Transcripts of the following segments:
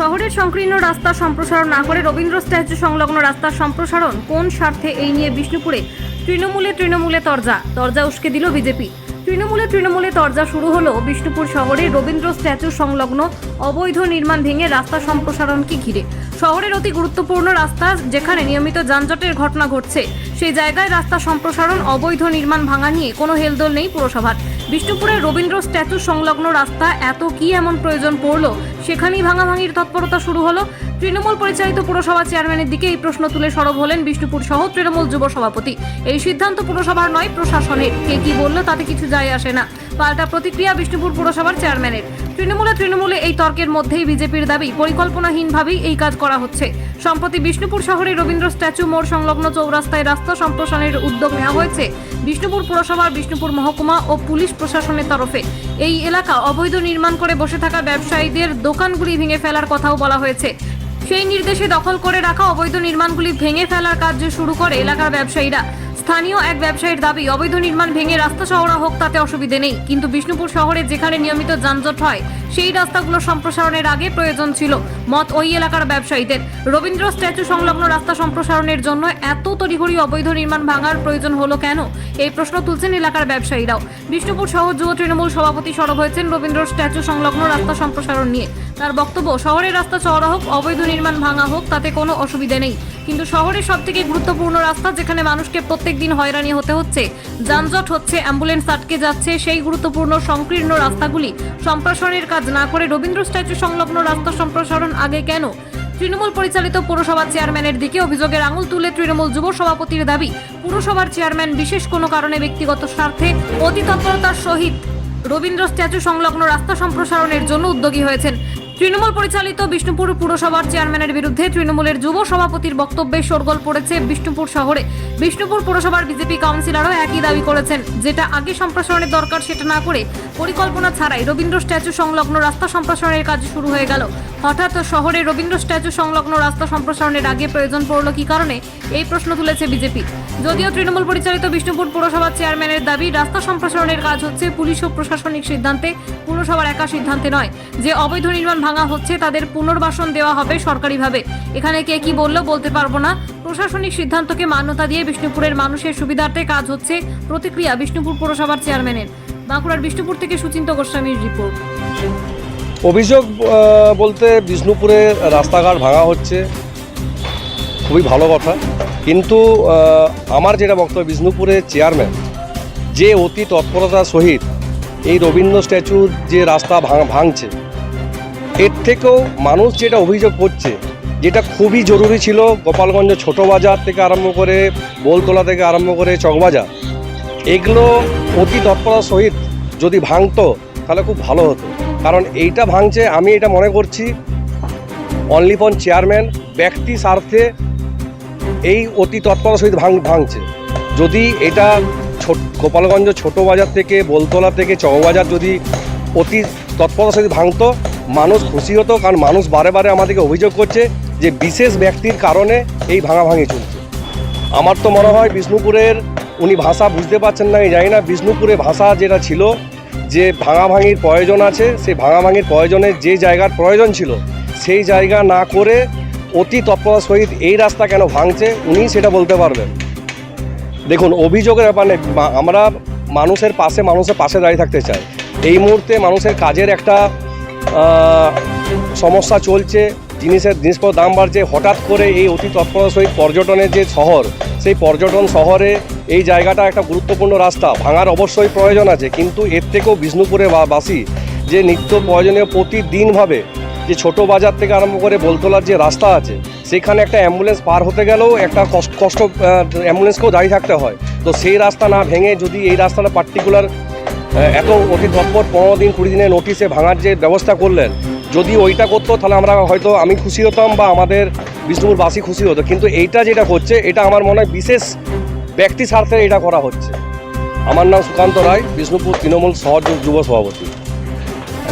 শহরের সংকীর্ণ রাস্তা সম্প্রসারণ না করে রবীন্দ্র স্ট্যাচু সংলগ্ন রাস্তার সম্প্রসারণ, কোন স্বার্থে এই নিয়ে বিষ্ণুপুরে তৃণমূলে তৃণমূলে তরজা তরজা উস্কে দিল বিজেপি। তৃণমূলে তৃণমূলে তরজা শুরু হলো বিষ্ণুপুর শহরে রবীন্দ্র স্ট্যাচু সংলগ্ন অবৈধ নির্মাণ ভেঙে রাস্তা সম্প্রসারণকে ঘিরে। শহরের অতি গুরুত্বপূর্ণ রাস্তা যেখানে নিয়মিত যানজটের ঘটনা ঘটছে, সেই জায়গায় রাস্তা সম্প্রসারণ, অবৈধ নির্মাণ ভাঙা নিয়ে কোনো হেলদোল নেই পুরসভার। বিষ্ণুপুরের রবীন্দ্র স্ট্যাচু সংলগ্ন রাস্তা এত কি এমন প্রয়োজন পড়ল? সেখানেই ভাঙাভাঙির তৎপরতা শুরু হলো। তৃণমূল পরিচালিত পুরসভা চেয়ারম্যানের দিকে এই প্রশ্ন তুলে সরব হলেন বিষ্ণুপুর সহ তৃণমূল যুব সভাপতি। এই সিদ্ধান্ত পুরসভার নয়, প্রশাসনের। কে কি বলল তাতে কিছু যায় আসে না। পাল্টা প্রতিক্রিয়া বিষ্ণুপুর পুরসভার চেয়ারম্যানের। তৃণমূলে তৃণমূলে এই তর্কের মধ্যেই বিজেপির দাবি পরিকল্পনাহীনভাবেই এই কাজ করা হচ্ছে। সম্প্রতি বিষ্ণুপুর শহরে রবীন্দ্র স্ট্যাচু মোড় সংলগ্ন চৌরাস্তায় রাস্তা সম্প্রসারণের উদ্যোগ নেওয়া হয়েছে। বিষ্ণুপুর পুরসভার বিষ্ণুপুর মহকুমা ও পুলিশ প্রশাসনের তরফে এই এলাকা অবৈধ নির্মাণ করে বসে থাকা ব্যবসায়ীদের দোকানগুলি ভেঙে ফেলার কথাও বলা হয়েছে। সেই নির্দেশে দখল করে রাখা অবৈধ নির্মাণগুলি ভেঙে ফেলার কাজ শুরু করে এলাকার ব্যবসায়ীরা। স্থানীয় এক ব্যবসায়ীর দাবি, অবৈধ নির্মাণ ভেঙে রাস্তা চওড়া হোক, তাতে অসুবিধে নেই। কিন্তু বিষ্ণুপুর শহরে যেখানে নিয়মিত যানজট হয়, সেই রাস্তাগুলো সম্প্রসারণের আগে প্রয়োজন ছিল মত ওই এলাকার ব্যবসায়ীদের। রবীন্দ্র স্ট্যাচু সংলগ্ন রাস্তা সম্প্রসারণের জন্য এত তড়িঘড়ি অবৈধ নির্মাণ ভাঙার প্রয়োজন হলো কেন? এই প্রশ্ন তুলছেন এলাকার ব্যবসায়ীরাও। বিষ্ণুপুর শহর যুব তৃণমূল সভাপতি সরব হয়েছেন রবীন্দ্র স্ট্যাচু সংলগ্ন রাস্তা সম্প্রসারণ নিয়ে। তার বক্তব্য, শহরের রাস্তা চওড়া হোক, অবৈধ নির্মাণ ভাঙা হোক, তাতে কোনো অসুবিধে নেই। কিন্তু শহরের সব থেকে গুরুত্বপূর্ণ রাস্তা যেখানে মানুষকে প্রত্যেক দিন হয়রানি হতে হচ্ছে, যানজট হচ্ছে, অ্যাম্বুলেন্স আটকে যাচ্ছে, সেই গুরুত্বপূর্ণ সংকীর্ণ রাস্তাগুলি সম্প্রসারণের কাজ না করে রবীন্দ্র স্ট্যাচু সংলগ্ন রাস্তা সম্প্রসারণ আগে কেন? তৃণমূল পরিচালিত পুরসভা চেয়ারম্যানের দিকে অভিযোগের আঙুল তুলে তৃণমূল যুব সভাপতির দাবি, পুরসভার চেয়ারম্যান বিশেষ কোনো কারণে ব্যক্তিগত স্বার্থে অতি তৎপরতার সহিত রবীন্দ্র স্ট্যাচু সংলগ্ন রাস্তা সম্প্রসারণের জন্য উদ্যোগী হয়েছেন। তৃণমূল পরিচালিত বিষ্ণুপুর পুরসভার চেয়ারম্যানের বিরুদ্ধে তৃণমূলের যুব সভাপতির বক্তব্যে শোরগোল পড়েছে বিষ্ণুপুর শহরে। বিষ্ণুপুর পুরসভার বিজেপি কাউন্সিলরও একই দাবি করেছেন। যেটা আগে সম্প্রসারণের দরকার সেটা না করে পরিকল্পনা ছাড়াই রবীন্দ্র স্ট্যাচু সংলগ্ন রাস্তা সম্প্রসারণের কাজ শুরু হয়ে গেল। হঠাৎ শহরে রবীন্দ্র স্ট্যাচু সংলগ্ন রাস্তা সম্প্রসারণের আগে প্রয়োজন পড়ল কি কারণে? এই প্রশ্ন তুলেছে বিজেপি। যদিও তৃণমূল পরিচালিত বিষ্ণুপুর পুরসভার চেয়ারম্যানের দাবি, রাস্তা সম্প্রসারণের কাজ হচ্ছে পুলিশ ও প্রশাসনিক সিদ্ধান্তে, পুরসভার একা সিদ্ধান্তে নয়। যে অবৈধ নির্মাণ ভাঙা হচ্ছে, তাদের পুনর্বাসন দেওয়া হবে সরকারিভাবে। এখানে কে কি বলল বলতে পারব না। প্রশাসনিক সিদ্ধান্তকে মান্যতা দিয়ে বিষ্ণুপুরের মানুষের সুবিধার্থে কাজ হচ্ছে প্রতিক্রিয়া বিষ্ণুপুর পুরসভার চেয়ারম্যানের। বাঁকুড়ার বিষ্ণুপুর থেকে সুচিন্ত গোস্বামীর রিপোর্ট। অভিযোগ বলতে বিষ্ণুপুরে রাস্তাঘাট ভাঙা হচ্ছে। খুবই ভালো কথা। কিন্তু আমার যেটা বক্তব্য বিষ্ণুপুরের চেয়ারম্যান যে অতি তৎপরতার সহিত এই রবীন্দ্র স্ট্যাচুর যে রাস্তা ভাঙ- ভাঙছে এর থেকেও মানুষ যেটা অভিযোগ করছে, যেটা খুবই জরুরি ছিল গোপালগঞ্জ ছোট বাজার থেকে আরম্ভ করে বোলতলা থেকে আরম্ভ করে চকবাজার এগুলো অতি তৎপরতার সহিত যদি ভাঙতো, তাহলে খুব ভালো হতো। কারণ এইটা ভাঙছে, আমি এটা মনে করছি অনলিপন চেয়ারম্যান ব্যক্তি স্বার্থে এই অতি তৎপরতার সহিত ভাঙ, ভাঙছে। যদি এটা গোপালগঞ্জ ছোট বাজার থেকে বোলতলা থেকে চকবাজার যদি অতি তৎপরতার সহিত ভাঙতো মানুষ খুশি হতো, কারণ মানুষ বারে বারে আমাদেরকে অভিযোগ করছে যে বিশেষ ব্যক্তির কারণে এই ভাঙাভাঙি চলছে। আমার তো মনে হয় বিষ্ণুপুরের উনি ভাষা বুঝতে পারছেন না, আমি জানি না বিষ্ণুপুরে ভাষা যেটা ছিল, যে ভাঙাভাঙির প্রয়োজন আছে, সেই ভাঙাভাঙির প্রয়োজনের যে জায়গার প্রয়োজন ছিল, সেই জায়গা না করে অতি তৎপরতার সহিত এই রাস্তা কেন ভাঙছে, উনি সেটা বলতে পারবেন। দেখুন, অভিযোগের ব্যাপার আমরা মানুষের পাশে মানুষের পাশে দাঁড়িয়ে থাকতে চাই। এই মুহূর্তে মানুষের কাজের একটা সমস্যা চলছে, জিনিসের জিনিসপত্র দাম বাড়ছে, হঠাৎ করে এই অতি তৎপরতার সহিত পর্যটনের যে শহর, সেই পর্যটন শহরে এই জায়গাটা একটা গুরুত্বপূর্ণ রাস্তা, ভাঙার অবশ্যই প্রয়োজন আছে, কিন্তু এর থেকেও বিষ্ণুপুরে বাসী যে নিত্য প্রয়োজনীয় প্রতিদিনভাবে যে ছোট বাজার থেকে আরম্ভ করে বলতলার যে রাস্তা আছে, সেখানে একটা অ্যাম্বুলেন্স পার হতে গেলেও একটা কষ্ট কষ্ট অ্যাম্বুলেন্সকেও দাঁড়িয়ে থাকতে হয়। তো সেই রাস্তা না ভেঙে যদি এই রাস্তাটা পার্টিকুলার এত অতি তৎপর পনেরো দিন, কুড়ি দিনের নোটিশে ভাঙার যে ব্যবস্থা করলেন, যদি ওইটা করতো, তাহলে আমরা হয়তো আমি খুশি হতাম বা আমাদের বিষ্ণুপুরবাসী খুশি হতো। কিন্তু এইটা যেটা করছে এটা আমার মনে হয় বিশেষ ব্যক্তি স্বার্থে এটা করা হচ্ছে। আমার নাম সুকান্ত রায়, বিষ্ণুপুর তৃণমূল সহ যুব সভাপতি।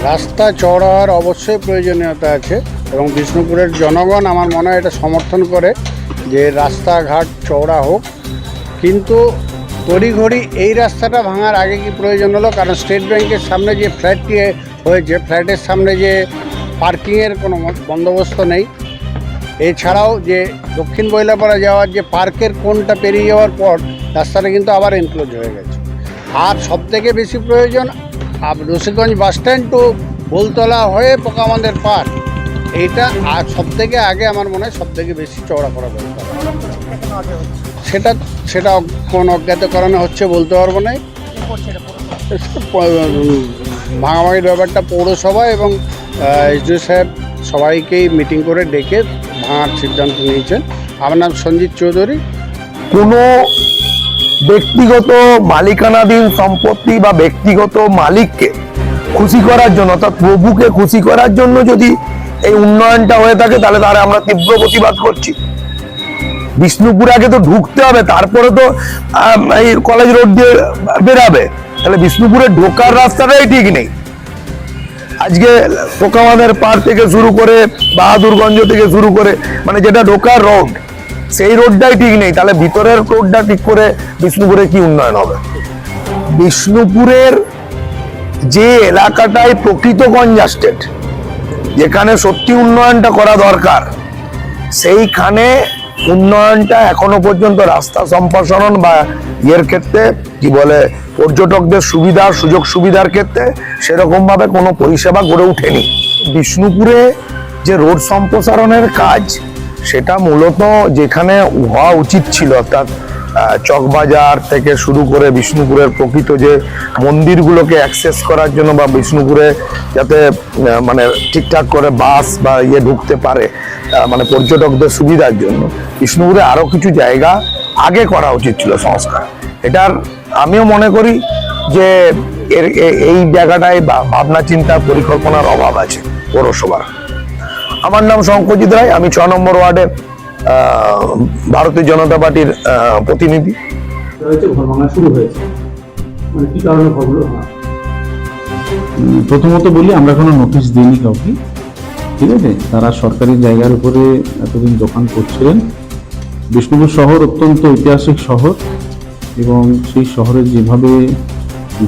রাস্তা হওয়ার অবশ্যই প্রয়োজনীয়তা আছে এবং বিষ্ণুপুরের জনগণ আমার মনে হয় এটা সমর্থন করে যে রাস্তাঘাট চওড়া হোক। কিন্তু তড়িঘড়ি এই রাস্তাটা ভাঙার আগে কি প্রয়োজন হলো? কারণ স্টেট ব্যাংকের সামনে যে ফ্ল্যাটটি হয়েছে, ফ্ল্যাটের সামনে যে পার্কিংয়ের কোনো বন্দোবস্ত নেই। এছাড়াও যে দক্ষিণ বইলাপাড়া যাওয়ার যে পার্কের কোনটা পেরিয়ে যাওয়ার পর রাস্তাটা কিন্তু আবার এনক্লোজ হয়ে গেছে। আর সবথেকে বেশি প্রয়োজন Rasikganj bus stand to Boltala হয়ে পোকামাদের পার্ক এইটা আর সবথেকে আগে আমার মনে হয় সবথেকে বেশি চওড়া করা দরকার। সেটা সেটা কোন অজ্ঞাত কারণে হচ্ছে বলতে পারব না। ভাঙাভাঙির ব্যাপারটা পৌরসভা এবং এসডিও সাহেব সবাইকেই মিটিং করে ডেকে ভাঙার সিদ্ধান্ত নিয়েছেন। আমার নাম সঞ্জিত চৌধুরী। কোনো ব্যক্তিগত মালিকানাধীন সম্পত্তি বা ব্যক্তিগত মালিককে খুশি করার জন্য, অর্থাৎ প্রভুকে খুশি করার জন্য যদি এই উন্নয়নটা হয়ে থাকে, তাহলে তারা আমরা তীব্র প্রতিবাদ করছি। বিষ্ণুপুর আগে তো ঢুকতে হবে, তারপরে তো এই কলেজ রোড দিয়ে বেরাবে। তাহলে বিষ্ণুপুরে ঢোকার রাস্তাটাই ঠিক নেই। আজকে পোকামাদের পার থেকে শুরু করে, বাহাদুরগঞ্জ থেকে শুরু করে মানে যেটা ঢোকার রোড সেই রোডটাই ঠিক নেই। তাহলে ভিতরের রোডটা ঠিক করে বিষ্ণুপুরে কি উন্নয়ন হবে? বিষ্ণুপুরের যে এলাকাটাই প্রকৃত কনজাস্টেড যেখানে সত্যি উন্নয়নটা করা দরকার, সেইখানে উন্নয়নটা এখনও পর্যন্ত রাস্তা সম্প্রসারণ বা ইয়ের ক্ষেত্রে, কি বলে, পর্যটকদের সুবিধা, সুযোগ সুবিধার ক্ষেত্রে সেরকমভাবে কোনো পরিষেবা গড়ে ওঠেনি। বিষ্ণুপুরে যে রোড সম্প্রসারণের কাজ, সেটা মূলত যেখানে হওয়া উচিত ছিল, অর্থাৎ চকবাজার থেকে শুরু করে বিষ্ণুপুরের প্রকৃত যে মন্দিরগুলোকে অ্যাক্সেস করার জন্য বা বিষ্ণুপুরে যাতে মানে ঠিকঠাক করে বাস বা ইয়ে ঢুকতে পারে মানে পর্যটকদের সুবিধার জন্য। বিষ্ণুপুরে আরও কিছু জায়গা আগে করা উচিত ছিল সংস্কার। এটার আমিও মনে করি যে এর এই জায়গাটায় বা ভাবনা চিন্তা পরিকল্পনার অভাব আছে পৌরসভার। আমার নাম শঙ্করজিৎ রায়, আমি ছ নম্বর ওয়ার্ডের ভারতীয় জনতা পার্টির প্রতিনিধি। মানে প্রথমত বলি আমরা কোনো নোটিশ দিইনি কাউকে ঠিক আছে? তারা সরকারি জায়গার উপরে এতদিন দোকান করছিলেন। বিষ্ণুপুর শহর অত্যন্ত ঐতিহাসিক শহর এবং সেই শহরে যেভাবে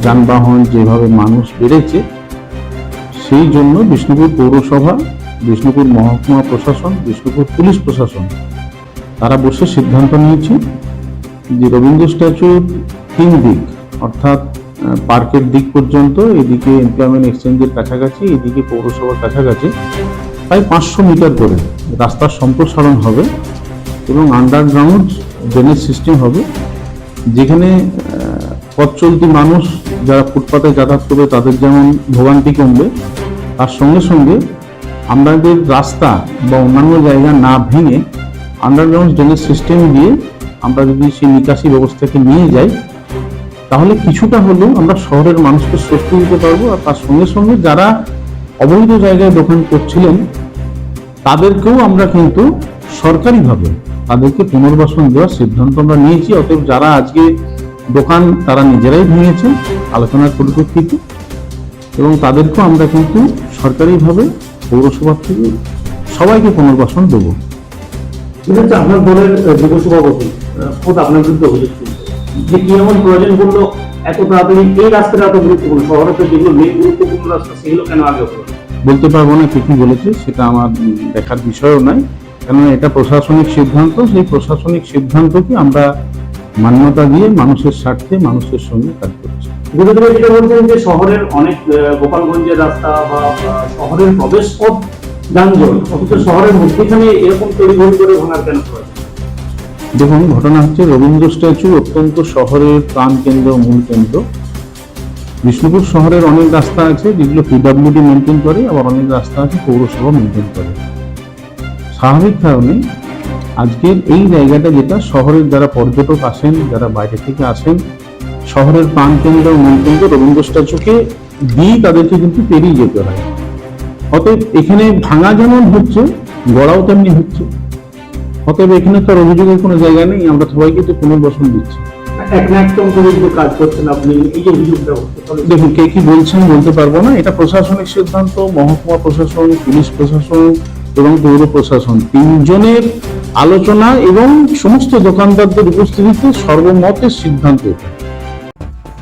যানবাহন যেভাবে মানুষ বেড়েছে সেই জন্য বিষ্ণুপুর পৌরসভা বিষ্ণুপুর মহকুমা প্রশাসন, বিষ্ণুপুর পুলিশ প্রশাসন, তারা বসে সিদ্ধান্ত নিয়েছে যে রবীন্দ্র স্ট্যাচুর তিন দিক, অর্থাৎ পার্কের দিক পর্যন্ত, এদিকে এমপ্লয়মেন্ট এক্সচেঞ্জের কাছাকাছি, এদিকে পৌরসভার কাছাকাছি, প্রায় পাঁচশো মিটার করে রাস্তার সম্প্রসারণ হবে এবং আন্ডারগ্রাউন্ড ড্রেনেজ সিস্টেম হবে, যেখানে পথ চলতি মানুষ যারা ফুটপাতে যাতায়াত করবে তাদের যেমন ভোগান্তি কমবে, তার সঙ্গে সঙ্গে আমাদের রাস্তা বা অন্যান্য জায়গা না ভেঙে আন্ডারগ্রাউন্ড ড্রেনেজ সিস্টেম দিয়ে আমরা যদি সেই নিকাশি ব্যবস্থাকে নিয়ে যাই, তাহলে কিছুটা হলেও আমরা শহরের মানুষকে স্বস্তি দিতে পারব। আর তার সঙ্গে সঙ্গে যারা অবৈধ জায়গায় দোকান করছিলেন, তাদেরকেও আমরা কিন্তু সরকারিভাবে তাদেরকে পুনর্বাসন দেওয়ার সিদ্ধান্ত আমরা নিয়েছি। অতএব যারা আজকে দোকান তারা নিজেরাই ভেঙেছেন আলোচনার পরিপ্রেক্ষিতে। এবং তাদেরকেও আমরা কিন্তু সরকারিভাবে পৌরসভা থেকে সবাইকে পুনর্বাসন দেবো। ঠিক আছে আপনার দলের যুব সভাপতি খোদ আপনার বিরুদ্ধে অভিযোগ যে কি এমন প্রয়োজন বলল এত তাড়াতাড়ি এই রাস্তাটা এত গুরুত্বপূর্ণ শহরে তো যেগুলো মেন গুরুত্বপূর্ণ রাস্তা সেগুলো কেন আগে বলতে পারব না কে কি বলেছে সেটা আমার দেখার বিষয়ও নাই। কেননা এটা প্রশাসনিক সিদ্ধান্ত সেই প্রশাসনিক সিদ্ধান্তকে আমরা মান্যতা দিয়ে মানুষের স্বার্থে মানুষের সঙ্গে কাজ করছি। বিরোধীরা যেটা বলছেন যে শহরের অনেক গোপালগঞ্জের রাস্তা বা শহরের প্রবেশ পথ যানজট, অথচ শহরের মধ্যেখানে এরকম তৈরি করে ভাঙার কেন দেখুন, ঘটনা হচ্ছে রবীন্দ্র স্ট্যাচু অত্যন্ত শহরের প্রাণ কেন্দ্র মূল কেন্দ্র। বিষ্ণুপুর শহরের অনেক রাস্তা আছে যেগুলো পিডাব্লিউডি মেনটেন করে, আবার অনেক রাস্তা আছে পৌরসভা মেনটেন করে। স্বাভাবিক কারণে আজকের এই জায়গাটা যেটা, শহরের যারা পর্যটক আসেন, যারা বাইরে থেকে আসেন শহরের প্রাণ কেন্দ্র মূল কেন্দ্র রবীন্দ্র স্ট্যাচুকে দিয়ে তাদেরকে কিন্তু পেরিয়ে যেতে হয়। অতএব এখানে ভাঙা যেমন হচ্ছে গড়াও তেমনি হচ্ছে। অতএব এখানে তো অভিযোগের কোনো জায়গা নেই আমরা সবাইকে তো পুনর্বাসন দিচ্ছি। এক না একদম করে যদি কাজ করছেন আপনি এই যে অভিযোগটা দেখুন কে কি বলছেন বলতে পারব না। এটা প্রশাসনিক সিদ্ধান্ত মহকুমা প্রশাসন পুলিশ প্রশাসন এবং পৌর প্রশাসন। তিনজনের আলোচনা এবং সমস্ত দোকানদারদের উপস্থিতিতে সর্বমতের সিদ্ধান্ত এটা।